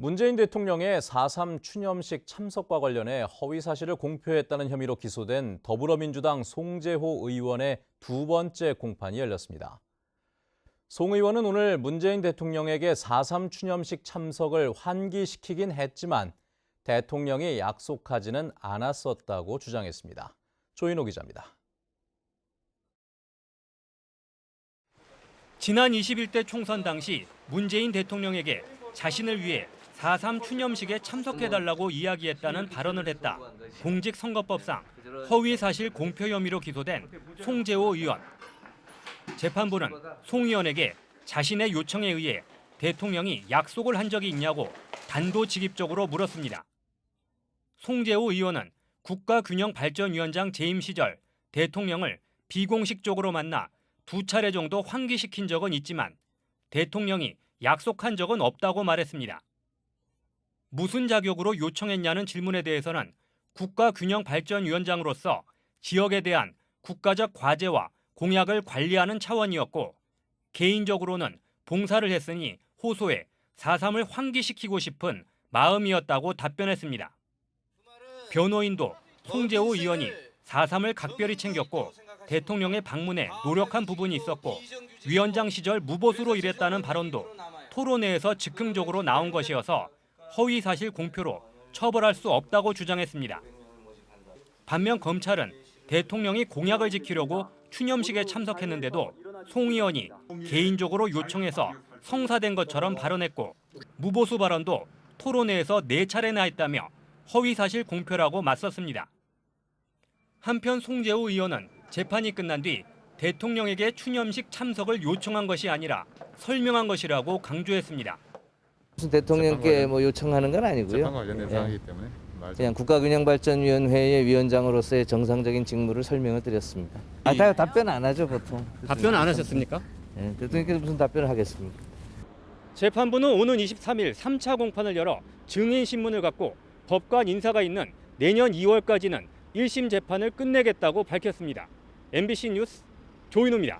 문재인 대통령의 4.3 추념식 참석과 관련해 허위 사실을 공표했다는 혐의로 기소된 더불어민주당 송재호 의원의 두 번째 공판이 열렸습니다. 송 의원은 오늘 문재인 대통령에게 4.3 추념식 참석을 환기시키긴 했지만 대통령이 약속하지는 않았었다고 주장했습니다. 조인호 기자입니다. 지난 21대 총선 당시 문재인 대통령에게 자신을 위해 4.3 추념식에 참석해달라고 이야기했다는 발언을 했다. 공직선거법상 허위 사실 공표 혐의로 기소된 송재호 의원. 재판부는 송 의원에게 자신의 요청에 의해 대통령이 약속을 한 적이 있냐고 단도직입적으로 물었습니다. 송재호 의원은 국가균형발전위원장 재임 시절 대통령을 비공식적으로 만나 두 차례 정도 환기시킨 적은 있지만 대통령이 약속한 적은 없다고 말했습니다. 무슨 자격으로 요청했냐는 질문에 대해서는 국가균형발전위원장으로서 지역에 대한 국가적 과제와 공약을 관리하는 차원이었고 개인적으로는 봉사를 했으니 호소해 4.3을 환기시키고 싶은 마음이었다고 답변했습니다. 변호인도 송재호 의원이 4.3을 각별히 챙겼고 대통령의 방문에 노력한 부분이 있었고 위원장 시절 무보수로 일했다는 발언도 토론회에서 즉흥적으로 나온 것이어서 허위 사실 공표로 처벌할 수 없다고 주장했습니다. 반면 검찰은 대통령이 공약을 지키려고 추념식에 참석했는데도 송 의원이 개인적으로 요청해서 성사된 것처럼 발언했고 무보수 발언도 토론회에서 네 차례나 했다며 허위 사실 공표라고 맞섰습니다. 한편 송재호 의원은 재판이 끝난 뒤 대통령에게 추념식 참석을 요청한 것이 아니라 설명한 것이라고 강조했습니다. 무슨 대통령께 뭐 요청하는 건 아니고요. 재판 관련된 예. 사항이기 때문에 말 좀- 그냥 국가균형발전위원회의 위원장으로서의 정상적인 직무를 설명을 드렸습니다. 아, 다 답변 안 하죠 보통. 답변 안 하셨습니까? 예, 대통령께서 무슨 답변을 하겠습니까? 재판부는 오는 23일 3차 공판을 열어 증인 신문을 갖고 법관 인사가 있는 내년 2월까지는 1심 재판을 끝내겠다고 밝혔습니다. MBC 뉴스 조인호입니다.